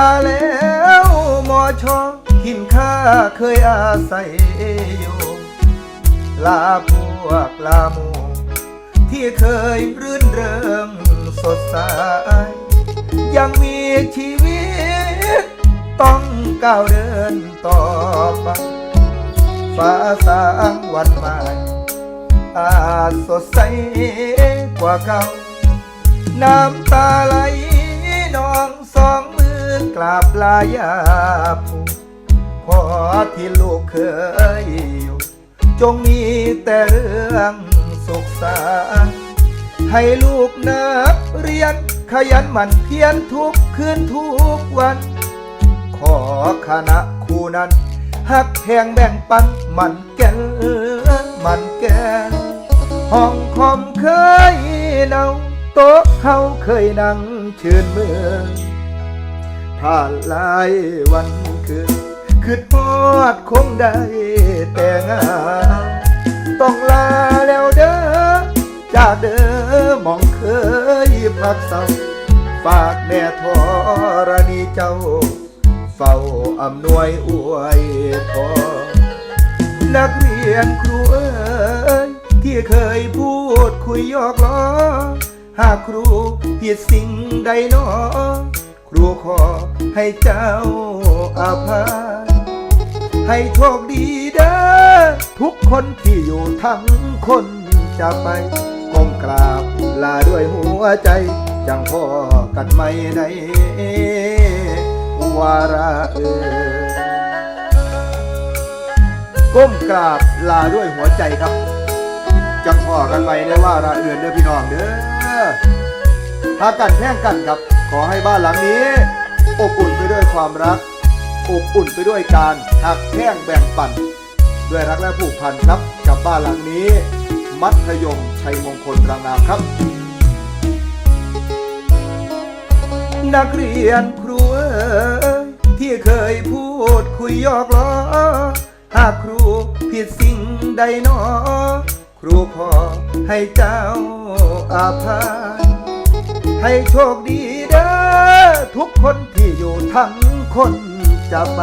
าแล้วมอชอทินข้าเคยอาศัยอยู่ลาพวกลาหมูที่เคยรื่นเริงสดใสยังมีชีวิต ต้องก้าวเดินต่อไปฟ้าสางวันใหม่อาจสดใสกว่าเก่าน้ำตาไหลายาผูขอที่ลูกเคยอยู่ จงมีแต่เรื่องสุขสันให้ลูกนักเรียนขยันหมั่นเพียรทุกคืนทุกวัน ขอคณะครูนั้นหักแพงแบ่งปันมันแก่นมันแก่นห้องคอมเคยเนาโต๊ะเฮาเคยนั่งชื่นมือ ผ่านหลายวันคืนคือทอดคงได้แต่งานต้องลาแล้วเด้อจากเด้อมองเคยพักเศร้าฝากแม่ธรณีเจ้า เฝ้าอำนวยอวยพรนักเรียนครูเอ๋ยที่เคยพูดคุยยอกล้อ หากครูผิดสิ่งใดหนอ ครูขอให้เจ้าอาภัยให้โชคดีเด้อทุกคนที่อยู่ทั้งคนจะไปก้มกราบลาด้วยหัวใจจังพ่อกันไม่ในวาระเออก้มกราบลาด้วยหัวใจครับ จังพ่อกันไปได้ว่าระเอื่นเด้อพี่น้องเด้อถ้ากันแท่งกันครับ ขอให้บ้านหลังนี้ อบอุ่นไปด้วยความรัก อบอุ่นไปด้วยการหักแท่งแบ่งปัน ด้วยรักและผูกพันครับ กับบ้านหลังนี้ มัธยมชัยมงคลรางนามครับ นักเรียนครูเอ๋ยที่เคยพูดคุยยอกล้อหากครูผิดสิ่งใดหนอ ครูขอให้เจ้าอาภัยให้โชคดี ทุกคนที่อยู่ทั้งคนจะไป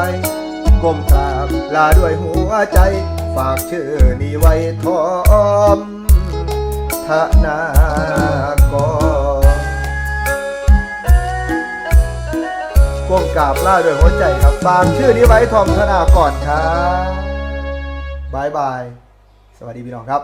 ก้มกราบลาด้วยหัวใจ ฝากชื่อนี้ไว้ทอมธนากรก้มกราบลาด้วยหัวใจครับ ฝากชื่อนี้ไว้ทอมธนาก่อนครับบายบาย สวัสดีพี่น้องครับ